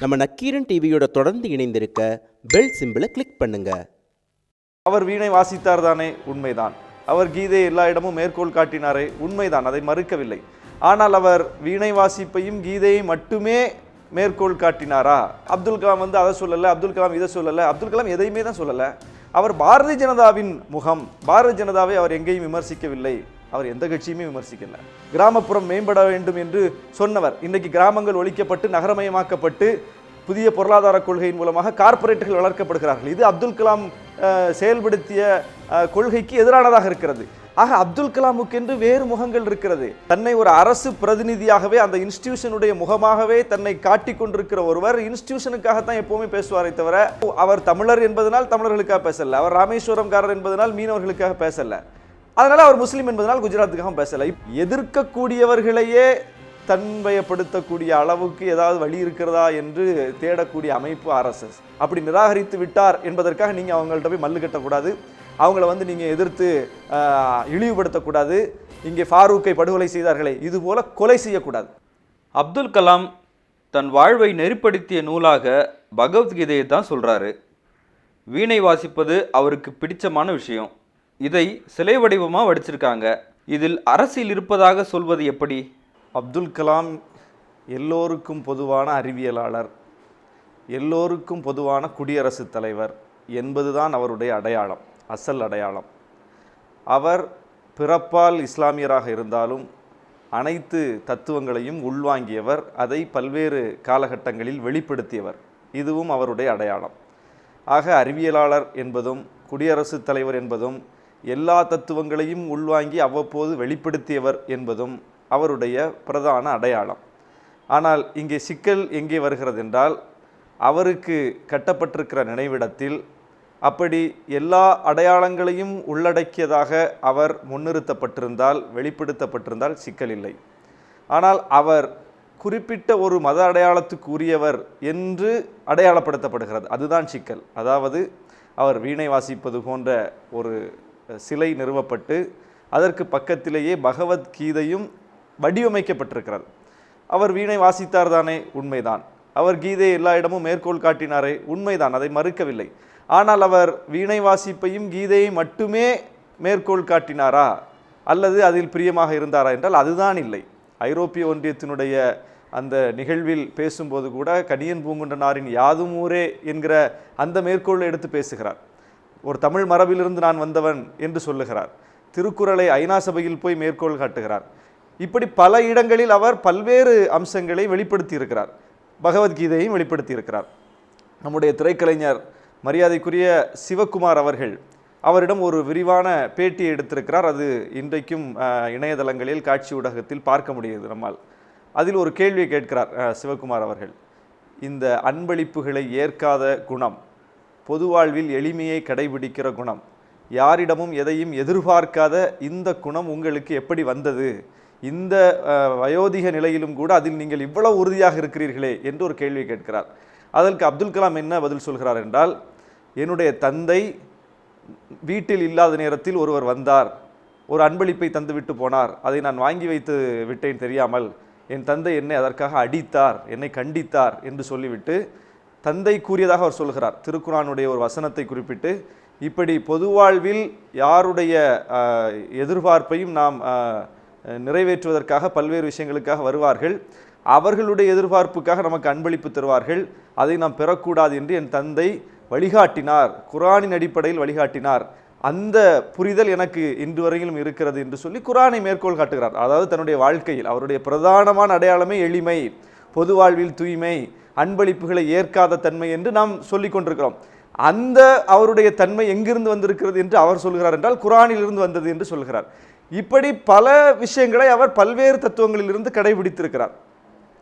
நம்ம நக்கீரன் டிவியோட தொடர்ந்து இணைந்திருக்க பெல் சிம்பிளை கிளிக் பண்ணுங்க. அவர் வீணை வாசித்தார் தானே உண்மைதான். அவர் கீதை எல்லா இடமும் மேற்கோள் காட்டினாரே உண்மைதான் அதை மறுக்கவில்லை. ஆனால் அவர் வீணை வாசிப்பையும் கீதையை மட்டுமே மேற்கோள் காட்டினாரா? அப்துல் கலாம் வந்து அதை சொல்லலை அப்துல் கலாம் இதை சொல்லலை அப்துல் கலாம் எதையுமே தான் சொல்லலை. அவர் பாரதிய ஜனதாவின் முகம் பாரதிய ஜனதாவை அவர் எங்கேயும் விமர்சிக்கவில்லை. அவர் எந்த கட்சியுமே விமர்சிக்கல. கிராமப்புறம் மேம்பட வேண்டும் என்று சொன்னவர். இன்றைக்கு கிராமங்கள் ஒழிக்கப்பட்டு நகரமயமாக்கப்பட்டு புதிய பொருளாதார கொள்கையின் மூலமாக கார்ப்பரேட்டுகள் வளர்க்கப்படுகிறார்கள். இது அப்துல் கலாம் செயல்படுத்திய கொள்கைக்கு எதிரானதாக இருக்கிறது. ஆக அப்துல் கலாமுக்கென்று வேறு முகங்கள் இருக்கிறது. தன்னை ஒரு அரசு பிரதிநிதியாகவே அந்த இன்ஸ்டிடியூஷனுடைய முகமாகவே தன்னை காட்டிக் கொண்டிருக்கிற ஒருவர் இன்ஸ்டியூஷனுக்காகத்தான் எப்பவுமே பேசுவாரே தவிர அவர் தமிழர் என்பதனால் தமிழர்களுக்காக பேசல. அவர் ராமேஸ்வரம்காரர் என்பதனால் மீனவர்களுக்காக பேசல. அதனால அவர் முஸ்லீம் என்பதனால் குஜராத்துக்காக பேசல. எதிர்க்கக்கூடியவர்களையே தன்மயப்படுத்தக்கூடிய அளவுக்கு ஏதாவது வழி இருக்கிறதா என்று தேடக்கூடிய அமைப்பு ஆர்எஸ்எஸ். அப்படி நிராகரித்து விட்டார் என்பதற்காக நீங்கள் அவங்கள்ட்ட போய் மல்லு கட்டக்கூடாது. அவங்கள வந்து நீங்கள் எதிர்த்து இழிவுபடுத்தக்கூடாது. இங்கே ஃபாரூக்கை படுகொலை செய்தார்களே இதுபோல கொலை செய்யக்கூடாது. அப்துல் கலாம் தன் வாழ்வை நெறிப்படுத்திய நூலாக பகவத்கீதையை தான் சொல்கிறாரு வீணை வாசிப்பது அவருக்கு பிடிச்சமான விஷயம். இதை சிலை வடிவமாக வடிச்சிருக்காங்க. இதில் அரசியல் இருப்பதாக சொல்வது எப்படி? அப்துல் கலாம் எல்லோருக்கும் பொதுவான அறிவியலாளர் எல்லோருக்கும் பொதுவான குடியரசுத் தலைவர் என்பதுதான் அவருடைய அடையாளம் அசல் அடையாளம். அவர் பிறப்பால் இஸ்லாமியராக இருந்தாலும் அனைத்து தத்துவங்களையும் உள்வாங்கியவர் அதை பல்வேறு காலகட்டங்களில் வெளிப்படுத்தியவர். இதுவும் அவருடைய அடையாளம். ஆக அறிவியலாளர் என்பதும் குடியரசுத் தலைவர் என்பதும் எல்லா தத்துவங்களையும் உள்வாங்கி அவ்வப்போது வெளிப்படுத்தியவர் என்பதும் அவருடைய பிரதான அடையாளம். ஆனால் இங்கே சிக்கல் எங்கே வருகிறது என்றால் அவருக்கு கட்டப்பட்டிருக்கிற நினைவிடத்தில் அப்படி எல்லா அடையாளங்களையும் உள்ளடக்கியதாக அவர் முன்னிறுத்தப்பட்டிருந்தால் வெளிப்படுத்தப்பட்டிருந்தால் சிக்கல் இல்லை. ஆனால் அவர் குறிப்பிட்ட ஒரு மத அடையாளத்துக்கு உரியவர் என்று அடையாளப்படுத்தப்படுகிறது. அதுதான் சிக்கல். அதாவது அவர் வீணை வாசிப்பது போன்ற ஒரு சிலை நிறுவப்பட்டு அதற்கு பக்கத்திலேயே பகவத்கீதையும் வடிவமைக்கப்பட்டிருக்கிறது. அவர் வீணை வாசித்தார் தானே? உண்மைதான். அவர் கீதை எல்லா இடமும் மேற்கோள் காட்டினாரே? உண்மைதான். அதை மறுக்கவில்லை. ஆனால் அவர் வீணை வாசிப்பையும் கீதையை மட்டுமே மேற்கோள் காட்டினாரா? அல்லது அதில் பிரியமாக இருந்தாரா என்றால் அதுதான் இல்லை. ஐரோப்பிய ஒன்றியத்தினுடைய அந்த நிகழ்வில் பேசும்போது கூட கனியன் பூங்குன்றனாரின் யாதுமூரே என்கிற அந்த மேற்கோளை எடுத்து பேசுகிறார். ஒரு தமிழ் மரபிலிருந்து நான் வந்தவன் என்று சொல்லுகிறார். திருக்குறளை ஐநா சபையில் போய் மேற்கோள் காட்டுகிறார். இப்படி பல இடங்களில் அவர் பல்வேறு அம்சங்களை வெளிப்படுத்தி இருக்கிறார் பகவத்கீதையும் வெளிப்படுத்தி இருக்கிறார் நம்முடைய திரைக்கலைஞர் மரியாதைக்குரிய சிவகுமார் அவர்கள் அவரிடம் ஒரு விரிவான பேட்டியை எடுத்திருக்கிறார். அது இன்றைக்கும் இணையதளங்களில் காட்சி ஊடகத்தில் பார்க்க முடியுது நம்மால். அதில் ஒரு கேள்வியை கேட்கிறார் சிவகுமார் அவர்கள். இந்த அன்பளிப்புகளை ஏற்காத குணம் பொது வாழ்வில் எளிமையை கடைபிடிக்கிற குணம். யாரிடமும் எதையும் எதிர்பார்க்காத இந்த குணம் உங்களுக்கு எப்படி வந்தது? இந்த வயோதிக நிலையிலும் கூட அதில் நீங்கள் இவ்வளவு உறுதியாக இருக்கிறீர்களே என்று ஒரு கேள்வி கேட்கிறார். அதற்கு அப்துல் கலாம் என்ன பதில் சொல்கிறார் என்றால் என்னுடைய தந்தை வீட்டில் இல்லாத நேரத்தில் ஒருவர் வந்தார். ஒரு அன்பளிப்பை தந்துவிட்டு போனார். அதை நான் வாங்கி வைத்து விட்டேன் தெரியாமல். என் தந்தை என்னை அதற்காக அடித்தார். என்னை கண்டித்தார் என்று சொல்லிவிட்டு தந்தை கூறியதாக அவர் சொல்கிறார் திருக்குறானுடைய ஒரு வசனத்தை குறிப்பிட்டு இப்படி பொது வாழ்வில் யாருடைய எதிர்பார்ப்பையும் நாம் நிறைவேற்றுவதற்காக பல்வேறு விஷயங்களுக்காக வருவார்கள். அவர்களுடைய எதிர்பார்ப்புக்காக நமக்கு அன்பளிப்பு தருவார்கள். அதை நாம் பெறக்கூடாது என்று என் தந்தை வழிகாட்டினார். குரானின் அடிப்படையில் வழிகாட்டினார். அந்த புரிதல் எனக்கு இன்று வரையிலும் இருக்கிறது என்று சொல்லி குரானை மேற்கோள் காட்டுகிறார். அதாவது தன்னுடைய வாழ்க்கையில் அவருடைய பிரதானமான அடையாளமே எளிமை பொது வாழ்வில் தூய்மை அன்பளிப்புகளை ஏற்காத தன்மை என்று நாம் சொல்லிக் கொண்டிருக்கிறோம். அந்த அவருடைய தன்மை எங்கிருந்து வந்திருக்கிறது என்று அவர் சொல்கிறார் என்றால் குரானிலிருந்து வந்தது என்று சொல்கிறார். இப்படி பல விஷயங்களை அவர் பல்வேறு தத்துவங்களிலிருந்து கடைபிடித்திருக்கிறார்.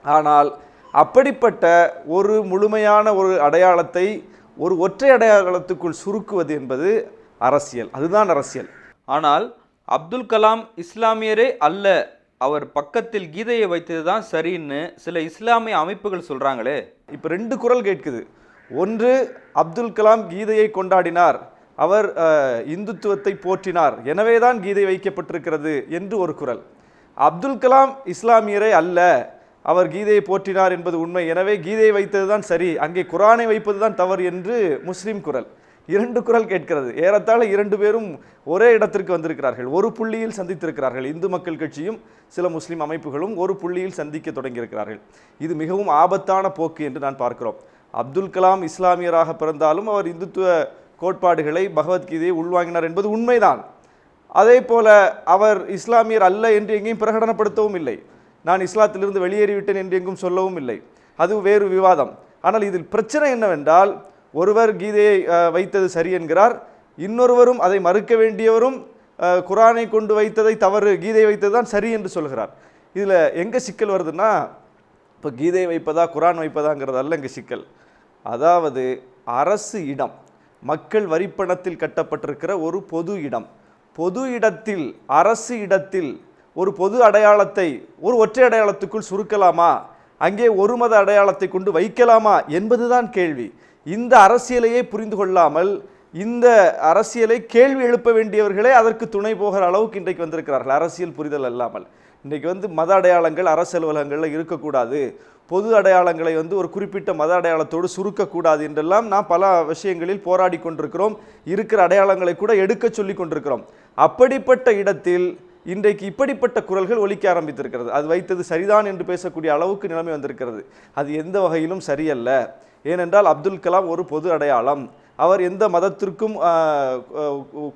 ஆனால் அப்படிப்பட்ட ஒரு முழுமையான ஒரு அடையாளத்தை ஒரு ஒற்றை அடையாளத்துக்குள் சுருக்குவது என்பது அரசியல். அதுதான் அரசியல். ஆனால் அப்துல் கலாம் இஸ்லாமியரே அல்ல. அவர் பக்கத்தில் கீதையை வைத்தது தான் சரின்னு சில இஸ்லாமிய அமைப்புகள் சொல்கிறாங்களே இப்போ ரெண்டு குரல் கேட்குது. ஒன்று அப்துல் கலாம் கீதையை கொண்டாடினார். அவர் இந்துத்துவத்தை போற்றினார். எனவே தான் கீதை வைக்கப்பட்டிருக்கிறது என்று ஒரு குரல். அப்துல் கலாம் இஸ்லாமியரே அல்ல. அவர் கீதையை போற்றினார் என்பது உண்மை. எனவே கீதையை வைத்தது தான் சரி. அங்கே குரானை வைப்பது தான் தவறு என்று முஸ்லீம் குரல். இரண்டு குரல் கேட்கிறது. ஏறத்தாழ இரண்டு பேரும் ஒரே இடத்திற்கு வந்திருக்கிறார்கள். ஒரு புள்ளியில் சந்தித்திருக்கிறார்கள். இந்து மக்கள் கட்சியும் சில முஸ்லீம் அமைப்புகளும் ஒரு புள்ளியில் சந்திக்க தொடங்கியிருக்கிறார்கள். இது மிகவும் ஆபத்தான போக்கு என்று நான் பார்க்கிறோம். அப்துல் கலாம் இஸ்லாமியராக பிறந்தாலும் அவர் இந்துத்துவ கோட்பாடுகளை பகவத்கீதையை உள்வாங்கினார் என்பது உண்மைதான். அதே போல அவர் இஸ்லாமியர் அல்ல என்று எங்கேயும் பிரகடனப்படுத்தவும் இல்லை. நான் இஸ்லாத்திலிருந்து வெளியேறிவிட்டேன் என்று எங்கும் சொல்லவும் இல்லை. அது வேறு விவாதம். ஆனால் இதில் பிரச்சனை என்னவென்றால் ஒருவர் கீதையை வைத்தது சரி என்கிறார். இன்னொருவரும் அதை மறுக்க வேண்டியவரும் குரானை கொண்டு வைத்ததை தவறு கீதை வைத்தது தான் சரி என்று சொல்கிறார். இதில் எங்கே சிக்கல் வருதுன்னா இப்போ கீதை வைப்பதா குரான் வைப்பதாங்கிறது அல்ல இங்கே சிக்கல். அதாவது அரசு இடம் மக்கள் வரிப்பணத்தில் கட்டப்பட்டிருக்கிற ஒரு பொது இடம். பொது இடத்தில் அரசு இடத்தில் ஒரு பொது அடையாளத்தை ஒரு ஒற்றை அடையாளத்துக்குள் சுருக்கலாமா? அங்கே ஒரு மத அடையாளத்தை கொண்டு வைக்கலாமா? என்பதுதான் கேள்வி. இந்த அரசியலையே புரிந்து கொள்ளாமல் இந்த அரசியலை கேள்வி எழுப்ப வேண்டியவர்களே அதற்கு துணை போகிற அளவுக்கு இன்றைக்கு வந்திருக்கிறார்கள். அரசியல் புரிதல் அல்லாமல். இன்றைக்கு வந்து மத அடையாளங்கள் அரசு அலுவலகங்களில் இருக்கக்கூடாது. பொது அடையாளங்களை வந்து ஒரு குறிப்பிட்ட மத அடையாளத்தோடு சுருக்கக்கூடாது என்றெல்லாம் நாம் பல விஷயங்களில் போராடி கொண்டிருக்கிறோம். இருக்கிற அடையாளங்களை கூட எடுக்க சொல்லி கொண்டிருக்கிறோம். அப்படிப்பட்ட இடத்தில் இன்றைக்கு இப்படிப்பட்ட குரல்கள் ஒலிக்க ஆரம்பித்திருக்கிறது. அது வைத்தது சரிதான் என்று பேசக்கூடிய அளவுக்கு நிலைமை வந்திருக்கிறது. அது எந்த வகையிலும் சரியல்ல. ஏனென்றால் அப்துல் கலாம் ஒரு பொது அடையாளம். அவர் எந்த மதத்திற்கும்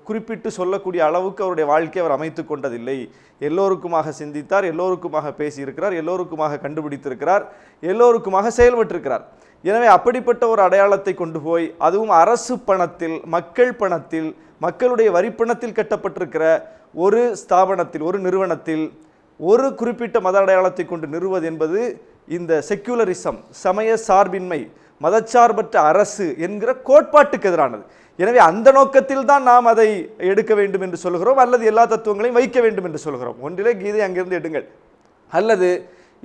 குறிப்பிட்டு சொல்லக்கூடிய அளவுக்கு அவருடைய வாழ்க்கையை அவர் அமைத்து கொண்டதில்லை. எல்லோருக்குமாக சிந்தித்தார் எல்லோருக்குமாக பேசியிருக்கிறார் எல்லோருக்குமாக கண்டுபிடித்திருக்கிறார் எல்லோருக்குமாக செயல்பட்டிருக்கிறார். எனவே அப்படிப்பட்ட ஒரு அடையாளத்தை கொண்டு போய் அதுவும் அரசு பணத்தில் மக்கள் பணத்தில் மக்களுடைய வரிப்பணத்தில் கட்டப்பட்டிருக்கிற ஒரு ஸ்தாபனத்தில் ஒரு நிறுவனத்தில் ஒரு குறிப்பிட்ட மத அடையாளத்தை கொண்டு நிறுவது என்பது இந்த செக்யூலரிசம் சமய சார்பின்மை மதச்சார்பற்ற அரசு என்கிற கோட்பாட்டுக்கு எதிரானது. எனவே அந்த நோக்கத்தில் தான் நாம் அதை எடுக்க வேண்டும் என்று சொல்கிறோம் அல்லது எல்லா தத்துவங்களையும் வைக்க வேண்டும் என்று சொல்கிறோம். ஒன்றிலே கீதை அங்கிருந்து எடுங்கள். அல்லது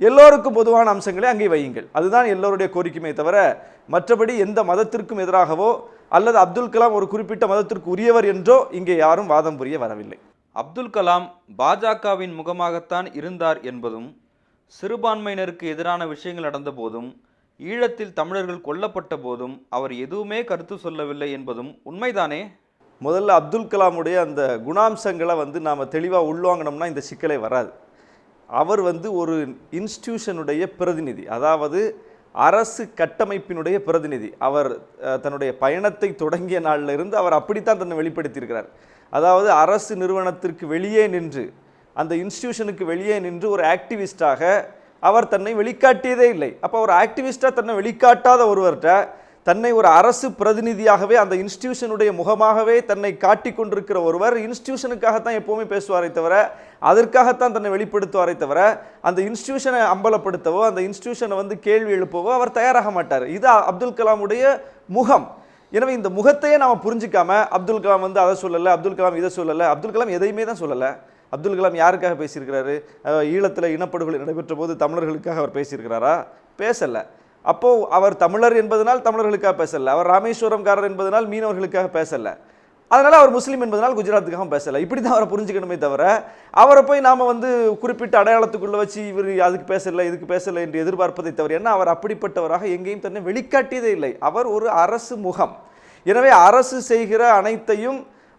எல்லோருக்கும் பொதுவான அம்சங்களை அங்கே வையுங்கள். அதுதான் எல்லோருடைய கோரிக்கையுமே தவிர மற்றபடி எந்த மதத்திற்கும் எதிராகவோ அல்லது அப்துல் கலாம் ஒரு குறிப்பிட்ட மதத்திற்கு உரியவர் என்றோ இங்கே யாரும் வாதம் புரிய வரவில்லை. அப்துல் கலாம் பாஜகவின் முகமாகத்தான் இருந்தார் என்பதும் சிறுபான்மையினருக்கு எதிரான விஷயங்கள் நடந்த போதும் ஈழத்தில் தமிழர்கள் கொல்லப்பட்ட போதும் அவர் எதுவுமே கருத்து சொல்லவில்லை என்பதும் உண்மைதானே? முதல்ல அப்துல் கலாமுடைய அந்த குணாம்சங்களை வந்து நாம் தெளிவாக உள்வாங்கினோம்னா இந்த சிக்கலே வராது. அவர் வந்து ஒரு இன்ஸ்டியூஷனுடைய பிரதிநிதி அதாவது அரசு கட்டமைப்பினுடைய பிரதிநிதி. அவர் தன்னுடைய பயணத்தை தொடங்கிய நாளில் இருந்து அவர் அப்படித்தான் தன்னை வெளிப்படுத்தியிருக்கிறார். அதாவது அரசு நிறுவனத்திற்கு வெளியே நின்று அந்த இன்ஸ்டியூஷனுக்கு வெளியே நின்று ஒரு ஆக்டிவிஸ்டாக அவர் தன்னை வெளிக்காட்டியதே இல்லை. அப்போ ஒரு ஆக்டிவிஸ்டாக தன்னை வெளிக்காட்டாத ஒருவர்கிட்ட தன்னை ஒரு அரசு பிரதிநிதியாகவே அந்த இன்ஸ்டிடியூஷனுடைய முகமாகவே தன்னை காட்டி கொண்டிருக்கிற ஒருவர் இன்ஸ்டிடியூஷனுக்காகத்தான் எப்போவுமே பேசுவாரே தவிர அதற்காகத்தான் தன்னை வெளிப்படுத்துவாரே தவிர அந்த இன்ஸ்டிடியூஷனை அம்பலப்படுத்தவோ அந்த இன்ஸ்டிடியூஷனை வந்து கேள்வி எழுப்பவோ அவர் தயாராக மாட்டார். இது அப்துல் கலாமுடைய முகம். எனவே இந்த முகத்தையே நாம் புரிஞ்சிக்காம அப்துல் கலாம் வந்து அதை சொல்லலை அப்துல் கலாம் இதை சொல்லலை அப்துல் கலாம் எதையுமே தான் சொல்லலை. அப்துல் கலாம் யாருக்காக பேசியிருக்கிறாரு? ஈழத்தில் இனப்படுகொலை நடைபெற்ற போது தமிழர்களுக்காக அவர் பேசியிருக்கிறாரா? பேசலை. அப்போது அவர் தமிழர் என்பதனால் தமிழர்களுக்காக பேசலை. அவர் ராமேஸ்வரம்காரர் என்பதனால் மீனவர்களுக்காக பேசலை. அதனால் அவர் முஸ்லீம் என்பதனால் குஜராத்துக்காகவும் பேசலை. இப்படி தான் அவரை புரிஞ்சுக்கணுமே தவிர அவரை போய் நாம் வந்து குறிப்பிட்ட அடையாளத்துக்குள்ளே வச்சு இவர் அதுக்கு பேசலை இதுக்கு பேசலை என்று எதிர்பார்ப்பதை தவிர என்ன அவர் அப்படிப்பட்டவராக எங்கேயும் தன்னை வெளிக்காட்டியதே இல்லை. அவர் ஒரு அரசு முகம். எனவே அரசு செய்கிற அனைத்தையும்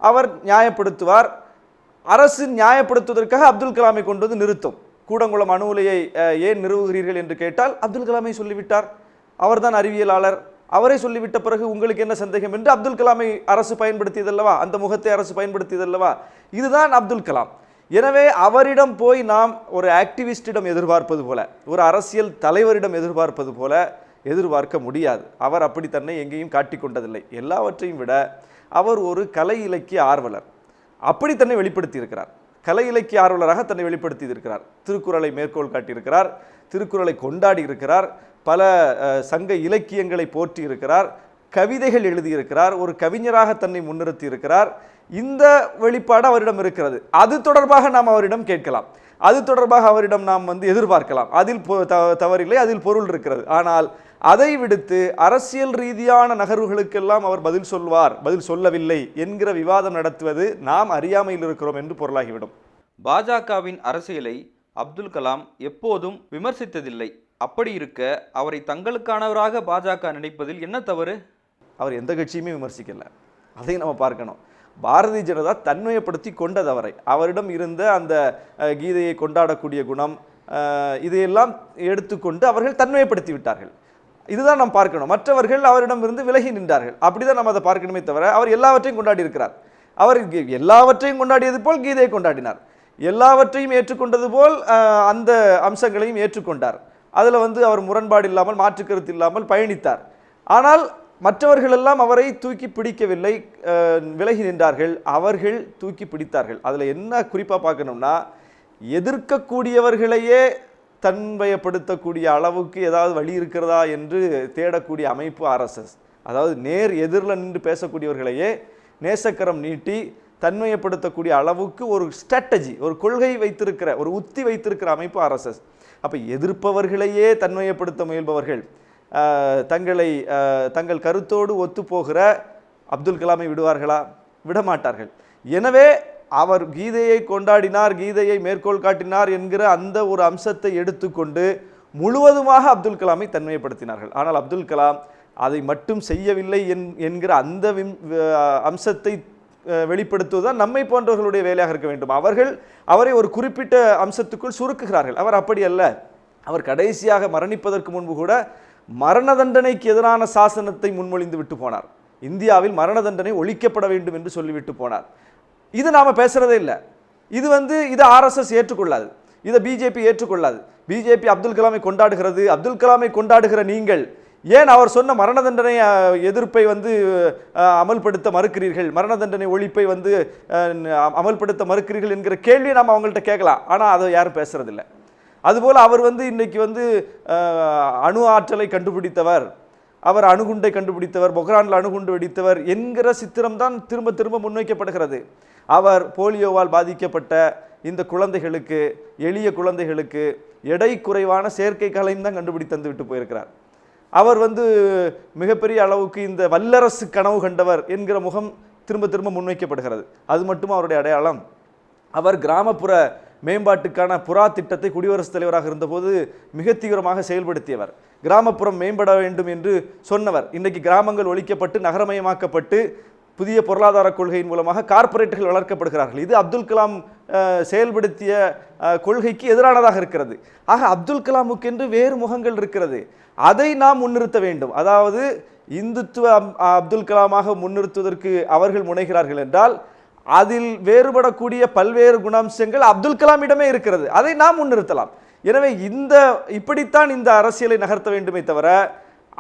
அவர் நியாயப்படுத்துவார். அரசு நியாயப்படுத்துவதற்காக அப்துல் கலாமை கொண்டு வந்து நிறுத்தும். கூடங்குளம் அணு உலையை ஏன் நிறுவுகிறீர்கள் என்று கேட்டால் அப்துல் கலாமை சொல்லிவிட்டார். அவர்தான் அறிவியலாளர். அவரே சொல்லிவிட்ட பிறகு உங்களுக்கு என்ன சந்தேகம் என்று அப்துல் கலாமை அரசு பயன்படுத்தியதல்லவா? அந்த முகத்தை அரசு பயன்படுத்தியதல்லவா? இதுதான் அப்துல் கலாம். எனவே அவரிடம் போய் நாம் ஒரு ஆக்டிவிஸ்டிடம் எதிர்பார்ப்பது போல ஒரு அரசியல் தலைவரிடம் எதிர்பார்ப்பது போல எதிர்பார்க்க முடியாது. அவர் அப்படி தன்னை எங்கேயும் காட்டிக்கொண்டதில்லை எல்லாவற்றையும் விட அவர் ஒரு கலை இலக்கிய ஆர்வலர். அப்படி தன்னை வெளிப்படுத்தி இருக்கிறார் கலை இலக்கிய ஆர்வலராக தன்னை வெளிப்படுத்தி இருக்கிறார் திருக்குறளை மேற்கோள் காட்டியிருக்கிறார். திருக்குறளை கொண்டாடி இருக்கிறார் பல சங்க இலக்கியங்களை போற்றி இருக்கிறார் கவிதைகள் எழுதியிருக்கிறார். ஒரு கவிஞராக தன்னை முன்னிறுத்தி இருக்கிறார் இந்த வெளிப்பாடு அவரிடம் இருக்கிறது. அது தொடர்பாக நாம் அவரிடம் கேட்கலாம். அது தொடர்பாக அவரிடம் நாம் வந்து எதிர்பார்க்கலாம். அதில் பொ- த- தவறில்லை அதில் பொருள் இருக்கிறது. ஆனால் அதை விடுத்து அரசியல் ரீதியான நகர்வுகளுக்கெல்லாம் அவர் பதில் சொல்வார் பதில் சொல்லவில்லை என்கிற விவாதம் நடத்துவது நாம் அறியாமையில் இருக்கிறோம் என்று பொருளாகிவிடும். பாஜகவின் அரசியலை அப்துல் கலாம் எப்போதும் விமர்சித்ததில்லை. அப்படி இருக்க அவரை தங்களுக்கானவராக பாஜக நினைப்பதில் என்ன தவறு? அவர் எந்த கட்சியுமே விமர்சிக்கல. அதையும் நம்ம பார்க்கணும். பாரதிய ஜனதா தன்மையப்படுத்தி கொண்டது அவரை. அவரிடம் இருந்த அந்த கீதையை கொண்டாடக்கூடிய குணம் இதையெல்லாம் எடுத்துக்கொண்டு அவர்கள் தன்மையப்படுத்தி விட்டார்கள். இதுதான் நாம் பார்க்கணும். மற்றவர்கள் அவரிடம் இருந்து விலகி நின்றார்கள். அப்படிதான் நம்ம அதை பார்க்கணுமே தவிர அவர் எல்லாவற்றையும் கொண்டாடி இருக்கிறார். அவர் எல்லாவற்றையும் கொண்டாடியது போல் கீதையை கொண்டாடினார். எல்லாவற்றையும் ஏற்றுக்கொண்டது போல் அந்த அம்சங்களையும் ஏற்றுக்கொண்டார். அதில் வந்து அவர் முரண்பாடு இல்லாமல் மாற்றுக்கருத்து இல்லாமல் பயணித்தார். ஆனால் மற்றவர்கள் எல்லாம் அவரை தூக்கி பிடிக்கவில்லை. விலகி நின்றார்கள். அவர்கள் தூக்கி பிடித்தார்கள். அதில் என்ன குறிப்பாக பார்க்கணும்னா எதிர்க்கக்கூடியவர்களையே தன்வயப்படுத்தக்கூடிய அளவுக்கு ஏதாவது வழி இருக்கிறதா என்று தேடக்கூடிய அமைப்பு ஆர்எஸ்எஸ். அதாவது நேர் எதிரில் நின்று பேசக்கூடியவர்களையே நேசக்கரம் நீட்டி தன்மையப்படுத்தக்கூடிய அளவுக்கு ஒரு ஸ்ட்ராட்டஜி ஒரு கொள்கை வைத்திருக்கிற ஒரு உத்தி வைத்திருக்கிற அமைப்பு ஆர்எஸ்எஸ். அப்போ எதிர்ப்பவர்களையே தன்மையப்படுத்த முயல்பவர்கள் தங்களை தங்கள் கருத்தோடு ஒத்துப்போகிற அப்துல் கலாமை விடுவார்களா? விடமாட்டார்கள். எனவே அவர் கீதையை கொண்டாடினார் கீதையை மேற்கோள் காட்டினார் என்கிற அந்த ஒரு அம்சத்தை எடுத்துக்கொண்டு முழுவதுமாக அப்துல் கலாமை தன்மைப்படுத்தினார்கள். ஆனால் அப்துல் கலாம் அதை மட்டும் செய்யவில்லை என் என்கிற அந்த விம் அம்சத்தை வெளிப்படுத்துவதுதான் நம்மை போன்றவர்களுடைய வேலையாக இருக்க வேண்டும். அவர்கள் அவரை ஒரு குறிப்பிட்ட அம்சத்துக்குள் சுருக்குகிறார்கள். அவர் அப்படி அல்ல. அவர் கடைசியாக மரணிப்பதற்கு முன்பு கூட மரண தண்டனைக்கு எதிரான சாசனத்தை முன்மொழிந்து விட்டு போனார். இந்தியாவில் மரண தண்டனை ஒழிக்கப்பட வேண்டும் என்று சொல்லிவிட்டு போனார். இது நாம் பேசுகிறதே இல்லை. இது வந்து இதை ஆர்எஸ்எஸ் ஏற்றுக்கொள்ளாது. இதை பிஜேபி ஏற்றுக்கொள்ளாது. பிஜேபி அப்துல் கலாமை கொண்டாடுகிறது. அப்துல் கலாமை கொண்டாடுகிற நீங்கள் ஏன் அவர் சொன்ன மரண தண்டனை எதிர்ப்பை வந்து அமல்படுத்த மறுக்கிறீர்கள்? மரண தண்டனை ஒழிப்பை வந்து அமல்படுத்த மறுக்கிறீர்கள் என்கிற கேள்வியை நாம் அவங்கள்ட்ட கேட்கலாம். ஆனால் அதை யாரும் பேசுகிறதில்ல அதுபோல் அவர் வந்து இன்றைக்கி வந்து அணு ஆற்றலை கண்டுபிடித்தவர். அவர் அணுகுண்டை கண்டுபிடித்தவர். பொக்ரானில் அணுகுண்டு வெடித்தவர் என்கிற சித்திரம் தான் திரும்ப திரும்ப முன்வைக்கப்படுகிறது. அவர் போலியோவால் பாதிக்கப்பட்ட இந்த குழந்தைகளுக்கு எளிய குழந்தைகளுக்கு எடை குறைவான செயற்கை கலையும் தான் கண்டுபிடி தந்து விட்டு போயிருக்கிறார். அவர் வந்து மிகப்பெரிய அளவுக்கு இந்த வல்லரசு கனவு கண்டவர் என்கிற முகம் திரும்ப திரும்ப முன்வைக்கப்படுகிறது. அது மட்டும் அவருடைய அடையாளம். அவர் கிராமப்புற மேம்பாட்டுக்கான புறா திட்டத்தை குடியரசுத் தலைவராக இருந்தபோது மிக தீவிரமாக செயல்படுத்தியவர். கிராமப்புறம் மேம்பட வேண்டும் என்று சொன்னவர். இன்றைக்கு கிராமங்கள் ஒழிக்கப்பட்டு நகரமயமாக்கப்பட்டு புதிய பொருளாதார கொள்கையின் மூலமாக கார்ப்பரேட்டுகள் வளர்க்கப்படுகிறார்கள். இது அப்துல் கலாம் செயல்படுத்திய கொள்கைக்கு எதிரானதாக இருக்கிறது. ஆக அப்துல் கலாமுக்கென்று வேறு முகங்கள் இருக்கிறது. அதை நாம் முன்னிறுத்த வேண்டும். அதாவது இந்துத்துவ அப்துல் கலாமாக முன்னிறுத்துவதற்கு அவர்கள் முனைகிறார்கள் என்றால் அதில் வேறுபடக்கூடிய பல்வேறு குணாம்சங்கள் அப்துல் கலாமிடமே இருக்கிறது. அதை நாம் முன்னிறுத்தலாம். எனவே இந்த இப்படித்தான் இந்த அரசியலை நகர்த்த வேண்டுமே தவிர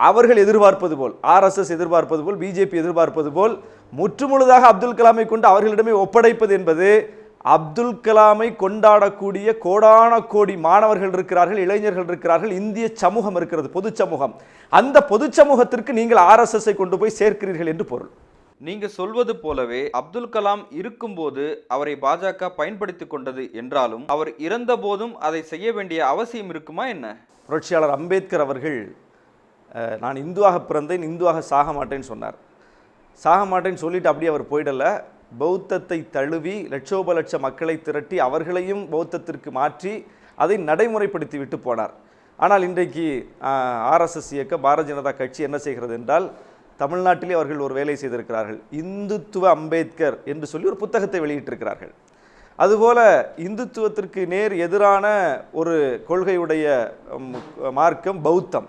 அவர்கள் எதிர்பார்ப்பது போல் ஆர்எஸ்எஸ் எதிர்பார்ப்பது போல் பிஜேபி எதிர்பார்ப்பது போல் முற்றுமுழுதாக அப்துல் கலாமை கொண்டு அவர்களிடமே ஒப்படைப்பது என்பது அப்துல் கலாமை கொண்டாடக்கூடிய கோடான கோடி மாணவர்கள் இருக்கிறார்கள் இளைஞர்கள் இருக்கிறார்கள் இந்திய சமூகம் இருக்கிறது பொது சமூகம். அந்த பொது சமூகத்திற்கு நீங்கள் ஆர்எஸ்எஸ்ஸை கொண்டு போய் சேர்க்கிறீர்கள் என்று பொருள். நீங்க சொல்வது போலவே அப்துல் கலாம் இருக்கும்போது அவரை பாஜக பயன்படுத்தி கொண்டது என்றாலும் அவர் இறந்த போதும் அதை செய்ய வேண்டிய அவசியம் இருக்குமா என்ன? புரட்சியாளர் அம்பேத்கர் அவர்கள் நான் இந்துவாக பிறந்தேன் இந்துவாக சாக மாட்டேன்னு சொன்னார். சாக மாட்டேன்னு சொல்லிட்டு அப்படியே அவர் போயிடல. பௌத்தத்தை தழுவி லட்சோப லட்ச மக்களை திரட்டி அவர்களையும் பௌத்தத்திற்கு மாற்றி அதை நடைமுறைப்படுத்தி விட்டு போனார். ஆனால் இன்றைக்கு ஆர்எஸ்எஸ் இயக்க பாரதிய ஜனதா கட்சி என்ன செய்கிறது என்றால் தமிழ்நாட்டிலே அவர்கள் ஒரு வேலை செய்திருக்கிறார்கள். இந்துத்துவ அம்பேத்கர் என்று சொல்லி ஒரு புத்தகத்தை வெளியிட்டிருக்கிறார்கள். அதுபோல இந்துத்துவத்திற்கு நேர் எதிரான ஒரு கொள்கையுடைய மார்க்கம் பௌத்தம்.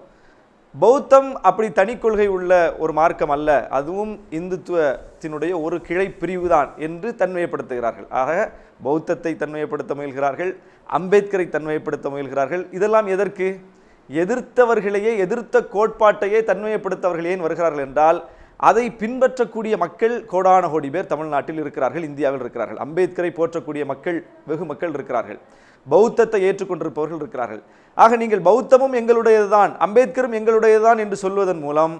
பௌத்தம் அப்படி தனி கொள்கை உள்ள ஒரு மார்க்கம் அல்ல. அதுவும் இந்துத்துவத்தினுடைய ஒரு கிளை பிரிவுதான் என்று தன்மையப்படுத்துகிறார்கள். ஆக பௌத்தத்தை தன்மையப்படுத்த முயல்கிறார்கள் அம்பேத்கரை தன்மையப்படுத்த முயல்கிறார்கள். இதெல்லாம் எதற்கு? எதிர்த்தவர்களையே எதிர்த்த கோட்பாட்டையே தன்மையப்படுத்தவர்கள் ஏன் வருகிறார்கள் என்றால் அதை பின்பற்றக்கூடிய மக்கள் கோடான கோடி பேர் தமிழ்நாட்டில் இருக்கிறார்கள் இந்தியாவில் இருக்கிறார்கள். அம்பேத்கரை போற்றக்கூடிய மக்கள் வெகு மக்கள் இருக்கிறார்கள். பௌத்தத்தை ஏற்றுக்கொண்டிருப்பவர்கள் இருக்கிறார்கள். ஆக நீங்கள் பௌத்தமும் எங்களுடையதுதான் அம்பேத்கரும் எங்களுடையதுதான் என்று சொல்வதன் மூலம்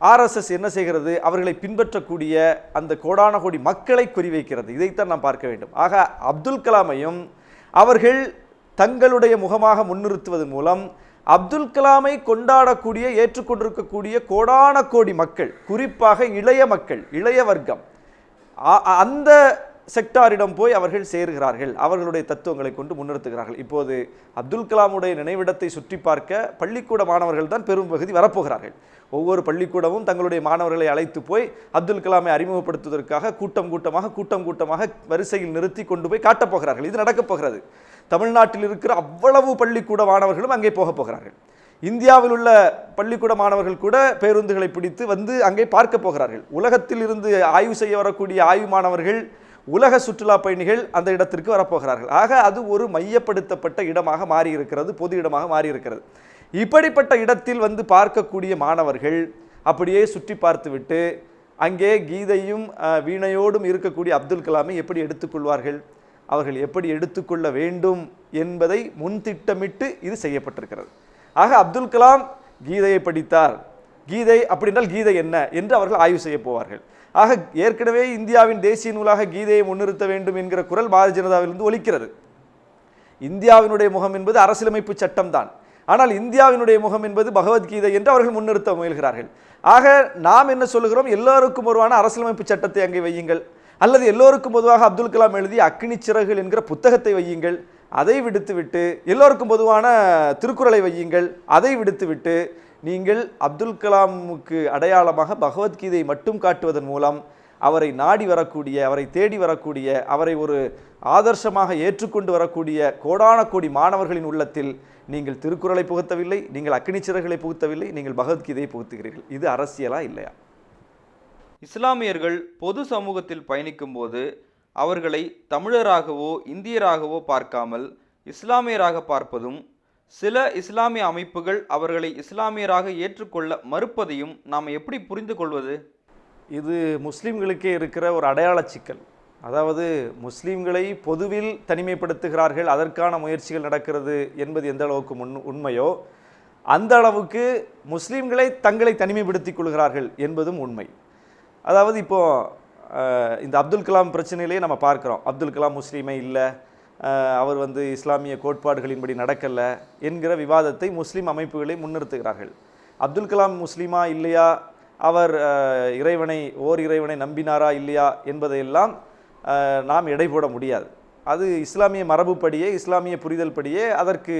ஆர்எஸ்எஸ் என்ன செய்கிறது? அவர்களை பின்பற்றக்கூடிய அந்த கோடான கோடி மக்களை குறிவைக்கிறது. இதைத்தான் நாம் பார்க்க வேண்டும். ஆக அப்துல் கலாமையும் அவர்கள் தங்களுடைய முகமாக முன்னிறுத்துவதன் மூலம் அப்துல் கலாமை கொண்டாடக்கூடிய ஏற்றுக்கொண்டிருக்கக்கூடிய கோடான கோடி மக்கள் குறிப்பாக இளைய மக்கள் இளைய வர்க்கம் அ- அந்த செக்டாரிடம் போய் அவர்கள் சேருகிறார்கள் அவர்களுடைய தத்துவங்களை கொண்டு முன்னிறுத்துகிறார்கள். இப்போது அப்துல் கலாமுடைய நினைவிடத்தை சுற்றி பார்க்க பள்ளிக்கூட மாணவர்கள் தான் பெரும் பகுதி வரப்போகிறார்கள். ஒவ்வொரு பள்ளிக்கூடமும் தங்களுடைய மாணவர்களை அழைத்து போய் அப்துல் கலாமை அறிமுகப்படுத்துவதற்காக கூட்டம் கூட்டமாக கூட்டம் கூட்டமாக வரிசையில் நிறுத்தி கொண்டு போய் காட்டப் போகிறார்கள். இது நடக்கப் போகிறது. தமிழ்நாட்டில் இருக்கிற அவ்வளவு பள்ளிக்கூட மாணவர்களும் அங்கே போகப் போகிறார்கள். இந்தியாவில் உள்ள பள்ளிக்கூட மாணவர்கள் கூட பேருந்துகளை பிடித்து வந்து அங்கே பார்க்க போகிறார்கள். உலகத்தில் இருந்து ஆய்வு செய்ய வரக்கூடிய ஆய்வு மாணவர்கள் உலக சுற்றுலா பயணிகள் அந்த இடத்திற்கு வரப்போகிறார்கள் ஆக அது ஒரு மையப்படுத்தப்பட்ட இடமாக மாறியிருக்கிறது பொது இடமாக மாறியிருக்கிறது. இப்படிப்பட்ட இடத்தில் வந்து பார்க்கக்கூடிய மாணவர்கள் அப்படியே சுற்றி பார்த்துவிட்டு அங்கே கீதையும் வீணையோடும் இருக்கக்கூடிய அப்துல் கலாமை எப்படி எடுத்துக்கொள்வார்கள் அவர்கள் எப்படி எடுத்துக்கொள்ள வேண்டும் என்பதை முன்திட்டமிட்டு இது செய்யப்பட்டிருக்கிறது. ஆக அப்துல் கலாம் கீதையை படித்தார். கீதை அப்படின்றால் கீதை என்ன என்று அவர்கள் ஆய்வு செய்ய போவார்கள். ஆக ஏற்கனவே இந்தியாவின் தேசிய நூலாக கீதையை முன்னிறுத்த வேண்டும் என்கிற குரல் பாரதிய ஜனதாவிலிருந்து ஒலிக்கிறது. இந்தியாவினுடைய முகம் என்பது அரசியலமைப்பு சட்டம் தான் ஆனால் இந்தியாவினுடைய முகம் என்பது பகவத்கீதை என்று அவர்கள் முன்னிறுத்த முயல்கிறார்கள். ஆக நாம் என்ன சொல்லுகிறோம்? எல்லோருக்கும் ஒருவான அரசியலமைப்பு சட்டத்தை அங்கே வையுங்கள். அல்லது எல்லோருக்கும் பொதுவாக அப்துல் கலாம் எழுதிய அக்னி சிறகுகள் என்கிற புத்தகத்தை வையுங்கள். அதை விடுத்துவிட்டு எல்லோருக்கும் பொதுவான திருக்குறளை வையுங்கள். அதை விடுத்துவிட்டு நீங்கள் அப்துல் கலாமுக்கு அடையாளமாக பகவத்கீதையை மட்டும் காட்டுவதன் மூலம் அவரை நாடி வரக்கூடிய அவரை தேடி வரக்கூடிய அவரை ஒரு ஆதர்சமாக ஏற்றுக்கொண்டு வரக்கூடிய கோடான கோடி மாணவர்களின் உள்ளத்தில் நீங்கள் திருக்குறளை புகுத்தவில்லை நீங்கள் அக்னி சிறகுகளை புகுத்தவில்லை நீங்கள் பகவத்கீதையை புகுத்துகிறீர்கள். இது அரசியலா இல்லையா? இஸ்லாமியர்கள் பொது சமூகத்தில் பயணிக்கும்போது அவர்களை தமிழராகவோ இந்தியராகவோ பார்க்காமல் இஸ்லாமியராக பார்ப்பதும் சில இஸ்லாமிய அமைப்புகள் அவர்களை இஸ்லாமியராக ஏற்றுக்கொள்ள மறுப்பதையும் நாம் எப்படி புரிந்து கொள்வது? இது முஸ்லீம்களுக்கே இருக்கிற ஒரு அடையாள சிக்கல். அதாவது முஸ்லீம்களை பொதுவில் தனிமைப்படுத்துகிறார்கள் அதற்கான முயற்சிகள் நடக்கிறது என்பது எந்த அளவுக்கு முன் உண்மையோ அந்த அளவுக்கு முஸ்லீம்களை தங்களை தனிமைப்படுத்திக் கொள்கிறார்கள் என்பதும் உண்மை. அதாவது இப்போ இந்த அப்துல் கலாம் பிரச்சனையிலேயே நம்ம பார்க்குறோம். அப்துல் கலாம் முஸ்லீமே இல்லை அவர் வந்து இஸ்லாமிய கோட்பாடுகளின்படி நடக்கலை என்கிற விவாதத்தை முஸ்லீம் அமைப்புகளை முன்னிறுத்துகிறார்கள். அப்துல் கலாம் முஸ்லீமா இல்லையா? அவர் இறைவனை ஓர் இறைவனை நம்பினாரா இல்லையா? என்பதையெல்லாம் நாம் எடை போட முடியாது. அது இஸ்லாமிய மரபுப்படியே இஸ்லாமிய புரிதல் படியே அதற்கு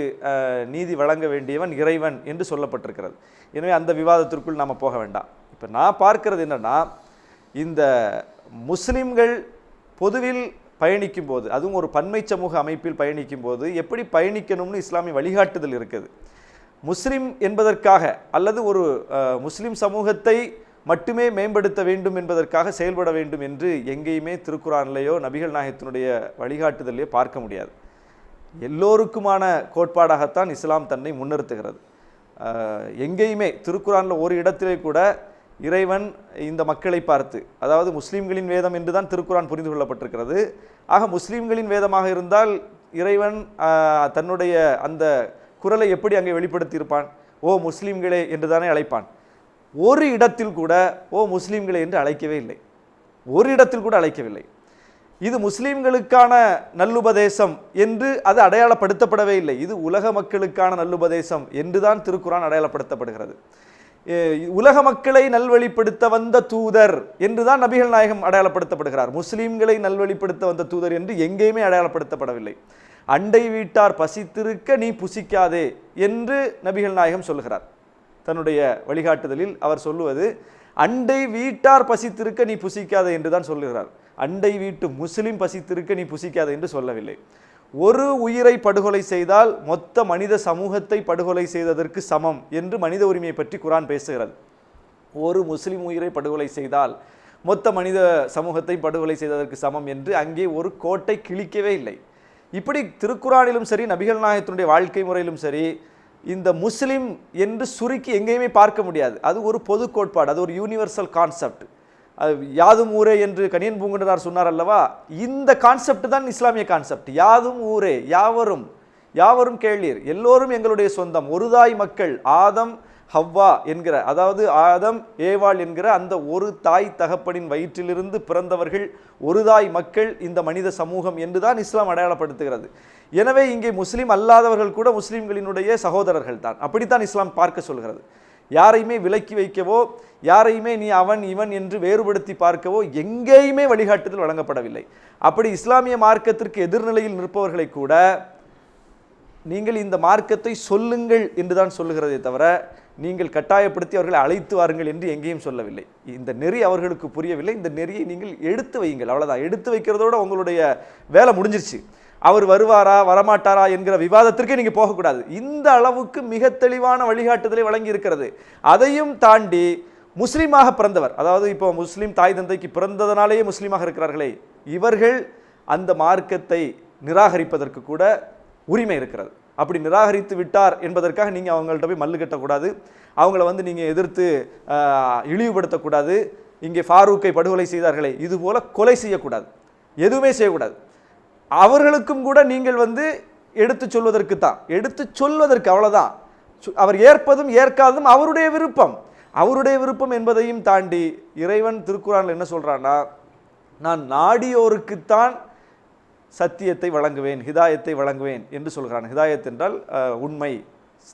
நீதி வழங்க வேண்டியவன் இறைவன் என்று சொல்லப்பட்டிருக்கிறது. எனவே அந்த விவாதத்திற்குள் நாம் போக வேண்டாம். இப்போ நான் பார்க்கிறது என்னன்னா இந்த முஸ்லிம்கள் பொதுவில் பயணிக்கும் போது அதுவும் ஒரு பன்மை சமூக அமைப்பில் பயணிக்கும் போது எப்படி பயணிக்கணும்னு இஸ்லாமிய வழிகாட்டுதல் இருக்குது. முஸ்லிம் என்பதற்காக அல்லது ஒரு முஸ்லீம் முஸ்லிம் சமூகத்தை மட்டுமே மேம்படுத்த வேண்டும் என்பதற்காக செயல்பட வேண்டும் என்று எங்கேயுமே திருக்குறான்லேயோ நபிகள் நாயகத்தினுடைய வழிகாட்டுதலையோ பார்க்க முடியாது. எல்லோருக்குமான கோட்பாடாகத்தான் இஸ்லாம் தன்னை முன்னிறுத்துகிறது. எங்கேயுமே திருக்குறானில் ஒரு இடத்திலே கூட இறைவன் இந்த மக்களை பார்த்து அதாவது முஸ்லீம்களின் வேதம் என்று தான் திருக்குரான் புரிந்து கொள்ளப்பட்டிருக்கிறது. ஆக முஸ்லீம்களின் வேதமாக இருந்தால் இறைவன் தன்னுடைய அந்த குரலை எப்படி அங்கே வெளிப்படுத்தியிருப்பான்? ஓ முஸ்லீம்களே என்று தானே அழைப்பான். ஒரு இடத்தில் கூட ஓ முஸ்லீம்களே என்று அழைக்கவே இல்லை. ஒரு இடத்தில் கூட அழைக்கவில்லை. இது முஸ்லீம்களுக்கான நல்லுபதேசம் என்று அது அடையாளப்படுத்தப்படவே இல்லை. இது உலக மக்களுக்கான நல்லுபதேசம் என்று தான் திருக்குரான் அடையாளப்படுத்தப்படுகிறது. உலக மக்களை நல்வழிப்படுத்த வந்த தூதர் என்றுதான் நபிகள் நாயகம் அடையாளப்படுத்தப்படுகிறார். முஸ்லீம்களை நல்வழிப்படுத்த வந்த தூதர் என்று எங்கேயுமே அடையாளப்படுத்தப்படவில்லை. அண்டை வீட்டார் பசித்திருக்க நீ புசிக்காதே என்று நபிகள் நாயகம் சொல்கிறார் தன்னுடைய வழிகாட்டுதலில் அவர் சொல்லுவது அண்டை வீட்டார் பசித்திருக்க நீ புசிக்காதே என்று தான் சொல்லுகிறார். அண்டை வீட்டு முஸ்லீம் பசித்திருக்க நீ புசிக்காத என்று சொல்லவில்லை. ஒரு உயிரை படுகொலை செய்தால் மொத்த மனித சமூகத்தை படுகொலை செய்ததற்கு சமம் என்று மனித உரிமையை பற்றி குரான் பேசுகிறது. ஒரு முஸ்லீம் உயிரை படுகொலை செய்தால் மொத்த மனித சமூகத்தை படுகொலை செய்ததற்கு சமம் என்று அங்கே ஒரு கோட்டை கிழிக்கவே இல்லை. இப்படி திருக்குறானிலும் சரி நபிகள் நாயகத்தினுடைய வாழ்க்கை முறையிலும் சரி இந்த முஸ்லீம் என்று சுருக்கி எங்கேயுமே பார்க்க முடியாது. அது ஒரு பொது கோட்பாடு அது ஒரு யூனிவர்சல் கான்செப்ட் யாதும் ஊரே என்று கணியன் பூங்குன்றனார் சொன்னார் அல்லவா? இந்த கான்செப்ட் தான் இஸ்லாமிய கான்செப்ட் யாதும் ஊரே யாவரும் யாவரும் கேளீர். எல்லோரும் எங்களுடைய சொந்தம். ஒருதாய் மக்கள் ஆதம் ஹவ்வா என்கிற அதாவது ஆதம் ஏவாள் என்கிற அந்த ஒரு தாய் தகப்பனின் வயிற்றிலிருந்து பிறந்தவர்கள் ஒரு தாய் மக்கள் இந்த மனித சமூகம் என்றுதான் இஸ்லாம் அடையாளப்படுத்துகிறது. எனவே இங்கே முஸ்லீம் அல்லாதவர்கள் கூட முஸ்லீம்களினுடைய சகோதரர்கள் தான் அப்படித்தான் இஸ்லாம் பார்க்க சொல்கிறது. யாரையுமே விலக்கி வைக்கவோ யாரையுமே நீ அவன் இவன் என்று வேறுபடுத்தி பார்க்கவோ எங்கேயுமே வழிகாட்டுதல் வழங்கப்படவில்லை. அப்படி இஸ்லாமிய மார்க்கத்திற்கு எதிர்நிலையில் நிற்பவர்களை கூட நீங்கள் இந்த மார்க்கத்தை சொல்லுங்கள் என்று தான் சொல்லுகிறதே தவிர நீங்கள் கட்டாயப்படுத்தி அவர்களை அழைத்து வாருங்கள் என்று எங்கேயும் சொல்லவில்லை. இந்த நெறி அவர்களுக்கு புரியவில்லை. இந்த நெறியை நீங்கள் எடுத்து வையுங்கள். அவ்வளோதான் எடுத்து வைக்கிறதோட உங்களுடைய வேலை முடிஞ்சிருச்சு. அவர் வருவாரா வரமாட்டாரா என்கிற விவாதத்திற்கே நீங்கள் போகக்கூடாது. இந்த அளவுக்கு மிக தெளிவான வழிகாட்டுதலை வழங்கி இருக்கிறது அதையும் தாண்டி முஸ்லீமாக பிறந்தவர். அதாவது இப்போ முஸ்லீம் தாய் தந்தைக்கு பிறந்ததனாலேயே முஸ்லீமாக இருக்கிறார்களே இவர்கள் அந்த மார்க்கத்தை நிராகரிப்பதற்கு கூட உரிமை இருக்கிறது. அப்படி நிராகரித்து விட்டார் என்பதற்காக நீங்கள் அவங்கள்ட்ட போய் மல்லு கட்டக்கூடாது. அவங்கள வந்து நீங்கள் எதிர்த்து இழிவுபடுத்தக்கூடாது. இங்கே ஃபாரூக்கை படுகொலை செய்தார்களே இதுபோல் கொலை செய்யக்கூடாது. எதுவுமே செய்யக்கூடாது. அவர்களுக்கும் கூட நீங்கள் வந்து எடுத்து சொல்வதற்கு தான் எடுத்து சொல்வதற்கு அவ்வளோதான் சு- அவர் ஏற்பதும் ஏற்காததும் அவருடைய விருப்பம். அவருடைய விருப்பம் என்பதையும் தாண்டி இறைவன் திருக்குறானில் என்ன சொல்கிறான்னா நான் நாடியோருக்குத்தான் சத்தியத்தை வழங்குவேன் ஹிதாயத்தை வழங்குவேன் என்று சொல்கிறான். ஹிதாயத் என்றால் உண்மை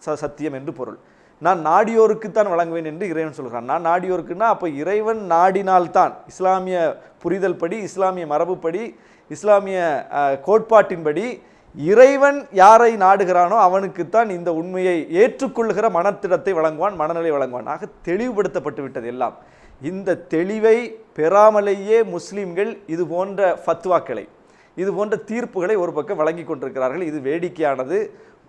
ச- சத்தியம் என்று பொருள். நான் நாடியோருக்குத்தான் வழங்குவேன் என்று இறைவன் சொல்கிறான். நான் நாடியோருக்குன்னா அப்போ இறைவன் நாடினால்தான் இஸ்லாமிய புரிதல் படி இஸ்லாமிய மரபுப்படி இஸ்லாமிய கோட்பாட்டின்படி இறைவன் யாரை நாடுகிறானோ அவனுக்குத்தான் இந்த உண்மையை ஏற்றுக்கொள்கிற மனத்திடத்தை வழங்குவான் மனநிலை வழங்குவான் ஆக தெளிவுபடுத்தப்பட்டு விட்டது எல்லாம். இந்த தெளிவை பெறாமலேயே முஸ்லிம்கள் இது போன்ற ஃபத்வாக்களை இது போன்ற தீர்ப்புகளை ஒரு பக்கம் வழங்கி கொண்டிருக்கிறார்கள். இது வேடிக்கையானது.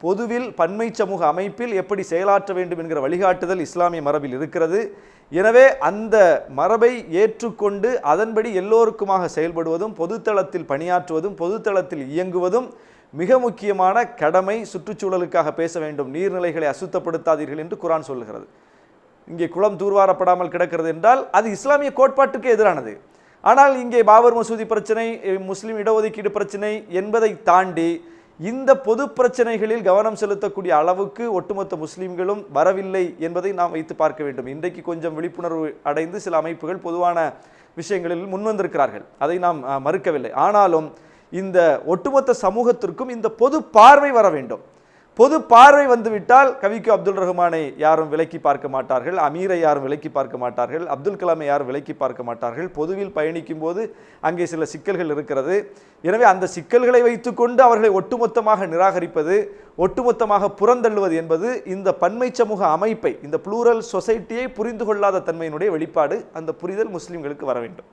பொதுவில் பன்மை சமூக அமைப்பில் எப்படி செயலாற்ற வேண்டும் என்கிற வழிகாட்டுதல் இஸ்லாமிய மரபில் இருக்கிறது. எனவே அந்த மரபை ஏற்றுக்கொண்டு அதன்படி எல்லோருக்குமாக செயல்படுவதும் பொதுத்தளத்தில் பணியாற்றுவதும் பொதுத்தளத்தில் இயங்குவதும் மிக முக்கியமான கடமை சுற்றுச்சூழலுக்காக பேச வேண்டும். நீர்நிலைகளை அசுத்தப்படுத்தாதீர்கள் என்று குரான் சொல்லுகிறது. இங்கே குளம் தூர்வாரப்படாமல் கிடக்கிறது என்றால் அது இஸ்லாமிய கோட்பாட்டுக்கு எதிரானது. ஆனால் இங்கே பாபர் மசூதி பிரச்சனை முஸ்லீம் இடஒதுக்கீடு பிரச்சனை என்பதை தாண்டி இந்த பொது பிரச்சனைகளில் கவனம் செலுத்தக்கூடிய அளவுக்கு ஒட்டுமொத்த முஸ்லீம்களும் வரவில்லை என்பதை நாம் வைத்து பார்க்க வேண்டும். இன்றைக்கு கொஞ்சம் விழிப்புணர்வு அடைந்து சில அமைப்புகள் பொதுவான விஷயங்களில் முன்வந்திருக்கிறார்கள். அதை நாம் மறுக்கவில்லை. ஆனாலும் இந்த ஒட்டுமொத்த சமூகத்திற்கும் இந்த பொது பார்வை வர வேண்டும். பொது பார்வை வந்துவிட்டால் கவிக்கு அப்துல் ரஹ்மானை யாரும் விலக்கி பார்க்க மாட்டார்கள் அமீரை யாரும் விலக்கி பார்க்க மாட்டார்கள் அப்துல் கலாமை யாரும் விலக்கி பார்க்க மாட்டார்கள். பொதுவில் பயணிக்கும் போது அங்கே சில சிக்கல்கள் இருக்கிறது. எனவே அந்த சிக்கல்களை வைத்துக்கொண்டு அவர்களை ஒட்டுமொத்தமாக நிராகரிப்பது ஒட்டுமொத்தமாக புறந்தள்ளுவது என்பது இந்த பன்மை சமூக அமைப்பை இந்த ப்ளூரல் சொசைட்டியை புரிந்து கொள்ளாத தன்மையினுடைய வெளிப்பாடு அந்த புரிதல் முஸ்லிம்களுக்கு வர வேண்டும்.